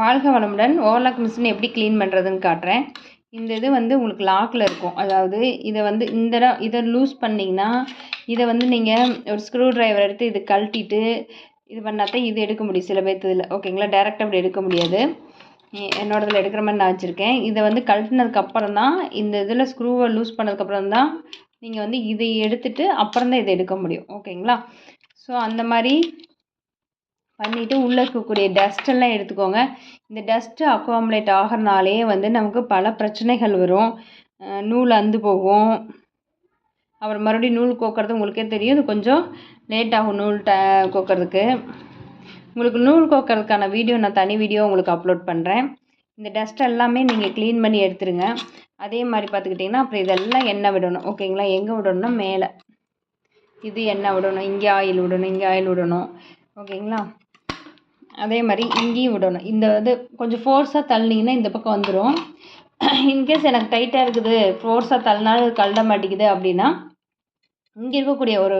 வாழ்க வளமுடன். Overlock machine எப்படி க்ளீன் பண்ணுறதுன்னு காட்டுறேன். இந்த இது வந்து உங்களுக்கு லாக்கில் இருக்கும். அதாவது இதை வந்து இந்த இதை லூஸ் பண்ணிங்கன்னா இதை வந்து நீங்கள் ஒரு ஸ்க்ரூ டிரைவர் எடுத்து இது கழட்டிட்டு இது பண்ணாதான் இது எடுக்க முடியும் சில பேர்த்ததில் ஓகேங்களா டேரெக்டாக அப்படி எடுக்க முடியாது. என்னோடதில் எடுக்கிற மாதிரி நான் வச்சுருக்கேன். இதை வந்து கழட்டினதுக்கப்புறம் தான் இந்த இதில் ஸ்க்ரூவை லூஸ் பண்ணதுக்கப்புறம் தான் நீங்கள் வந்து இதை எடுத்துட்டு அப்புறம் தான் இதை எடுக்க முடியும். ஓகேங்களா ஸோ அந்த மாதிரி பண்ணிவிட்டு உள்ளே இருக்கக்கூடிய டஸ்ட்டெல்லாம் எடுத்துக்கோங்க. இந்த டஸ்ட்டு அக்குவாமுலேட் ஆகிறனாலே வந்து நமக்கு பல பிரச்சனைகள் வரும். நூல் அந்து போகும். அப்புறம் மறுபடியும் நூல் கோக்கிறது உங்களுக்கே தெரியும். இது கொஞ்சம் லேட் ஆகும் நூல் ட கோக்கிறதுக்கு. உங்களுக்கு நூல் கோக்கிறதுக்கான வீடியோ நான் தனி வீடியோ உங்களுக்கு அப்லோட் பண்ணுறேன் இந்த டஸ்ட் எல்லாமே நீங்கள் க்ளீன் பண்ணி எடுத்துருங்க. அதே மாதிரி பார்த்துக்கிட்டிங்கன்னா அப்புறம் இதெல்லாம் எண்ணெய் விடணும். ஓகேங்களா எங்கே விடணும்னா மேலே. இது எண்ணெய் விடணும். இங்கே ஆயில் விடணும். இங்கே ஆயில் விடணும். ஓகேங்களா அதே மாதிரி இங்கேயும் விடணும். இந்த இது கொஞ்சம் ஃபோர்ஸாக தள்ளினீங்கன்னா இந்த பக்கம் வந்துடும் இன்கேஸ் எனக்கு டைட்டாக இருக்குது ஃபோர்ஸாக தள்ளினாலும் இது மாட்டேங்குது அப்படின்னா இங்கே இருக்கக்கூடிய ஒரு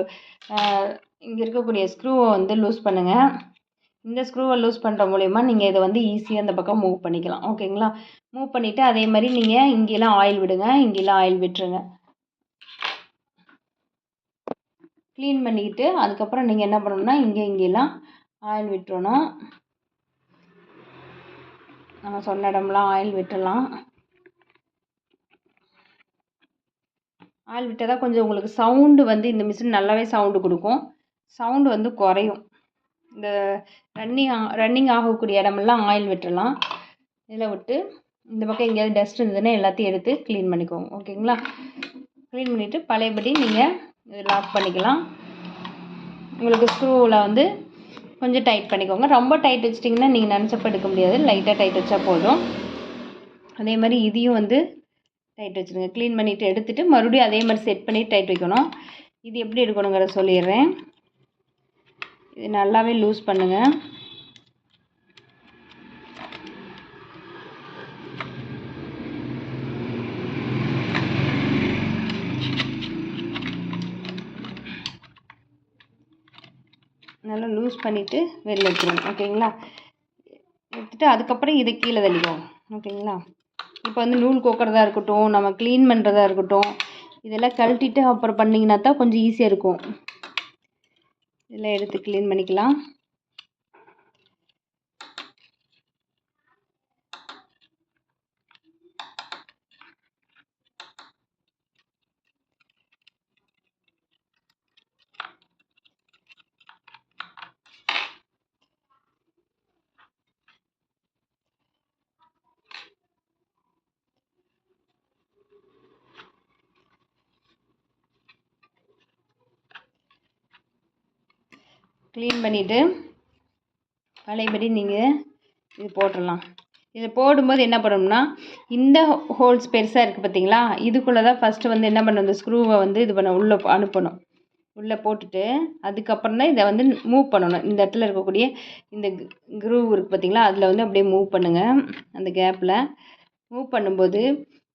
இங்கே இருக்கக்கூடிய ஸ்க்ரூவை வந்து லூஸ் பண்ணுங்கள் இந்த ஸ்க்ரூவை லூஸ் பண்ணுற மூலயமா நீங்கள் இதை வந்து ஈஸியாக இந்த பக்கம் மூவ் பண்ணிக்கலாம். ஓகேங்களா மூவ் பண்ணிவிட்டு அதே மாதிரி நீங்கள் இங்கெல்லாம் ஆயில் விடுங்க. இங்கெல்லாம் ஆயில் விட்டுருங்க. க்ளீன் பண்ணிக்கிட்டு அதுக்கப்புறம் நீங்கள் என்ன பண்ணணும்னா இங்கே இங்கெல்லாம் ஆயில் விட்டுறணும். நம்ம சொன்ன இடம்லாம் ஆயில் விட்டுடலாம் ஆயில் விட்டால் தான் கொஞ்சம் உங்களுக்கு சவுண்டு வந்து இந்த மிஷின் நல்லாவே சவுண்டு கொடுக்கும். சவுண்டு வந்து குறையும். இந்த ரன்னிங் ரன்னிங் ஆகக்கூடிய இடமெல்லாம் ஆயில் விட்டுடலாம் இதில் விட்டு இந்த பக்கம் எங்கேயாவது டஸ்ட் இருந்ததுன்னா எல்லாத்தையும் எடுத்து க்ளீன் பண்ணிக்கோங்க ஓகேங்களா? க்ளீன் பண்ணிவிட்டு பழையபடி நீங்கள் இது லாக் பண்ணிக்கலாம். உங்களுக்கு ஸ்க்ரூவில் வந்து கொஞ்சம் டைட் பண்ணிக்கோங்க. ரொம்ப டைட் வச்சிட்டிங்கன்னா நீங்கள் நினச்சப்ப எடுக்க முடியாது. லைட்டாக டைட் வச்சா போதும். அதே மாதிரி இதையும் வந்து டைட் வச்சுருங்க. க்ளீன் பண்ணிவிட்டு எடுத்துகிட்டு மறுபடியும் அதே மாதிரி செட் பண்ணி டைட் வைக்கணும். இது எப்படி எடுக்கணுங்கிறத சொல்லிடுறேன். இது நல்லாவே லூஸ் பண்ணுங்கள் நல்லா லூஸ் பண்ணிவிட்டு வெளில எடுத்துருங்க ஓகேங்களா எடுத்துகிட்டு அதுக்கப்புறம் இதை கீழே தள்ளிடும் ஓகேங்களா இப்போ வந்து நூல் கோக்கிறதா இருக்கட்டும் நம்ம க்ளீன் பண்ணுறதா இருக்கட்டும் இதெல்லாம் கழட்டிட்டு அப்புறம் பண்ணிங்கன்னா தான் கொஞ்சம் ஈஸியாக இருக்கும். இதெல்லாம் எடுத்து க்ளீன் பண்ணிக்கலாம். க்ளீன் பண்ணிவிட்டு பழையபடி நீங்கள் இது போட்டுடலாம் இதை போடும்போது என்ன பண்ணணும்னா இந்த ஹோல்ஸ் பெருசாக இருக்குது பார்த்தீங்களா இதுக்குள்ளே தான் ஃபஸ்ட்டு வந்து என்ன பண்ணணும் இந்த ஸ்க்ரூவை வந்து இது பண்ண உள்ளே அனுப்பணும். உள்ளே போட்டுட்டு அதுக்கப்புறம் தான் இதை வந்து மூவ் பண்ணணும். இந்த இடத்துல இருக்கக்கூடிய இந்த க்ரூவ் இருக்குது பார்த்தீங்களா அதில் வந்து அப்படியே மூவ் பண்ணுங்கள் அந்த கேப்பில் மூவ் பண்ணும்போது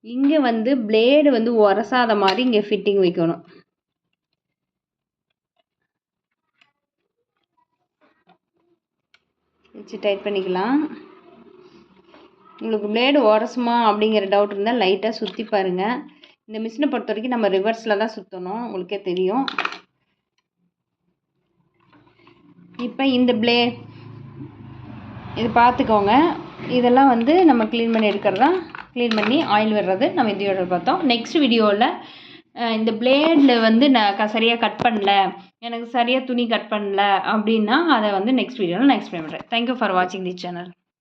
இங்கே வந்து பிளேடு வந்து உரசாத மாதிரி இங்கே ஃபிட்டிங் வைக்கணும். வச்சு டைட் பண்ணிக்கலாம். உங்களுக்கு பிளேடு உரசுமா அப்படிங்கிற டவுட் இருந்தால் லைட்டாக சுற்றி பாருங்கள் இந்த மிஷினை பொறுத்த வரைக்கும் நம்ம ரிவர்ஸில் தான் சுற்றணும் உங்களுக்கே தெரியும். இப்போ இந்த பிளே இது பார்த்துக்கோங்க. இதெல்லாம் வந்து நம்ம க்ளீன் பண்ணி எடுக்கிறதா? க்ளீன் பண்ணி ஆயில் விடுறது. நம்ம இந்த வீடியோவில் பார்த்தோம். நெக்ஸ்ட் வீடியோவில் இந்த பிளேடில் வந்து நான் க சரியாக கட் பண்ணல. எனக்கு சரியாக துணி கட் பண்ணல அப்படின்னா அதை வந்து நெக்ஸ்ட் வீடியோவில் நான் எக்ஸ்பிளைன் பண்ணுறேன் தேங்க்யூ ஃபார் வாட்சிங் தி சேனல்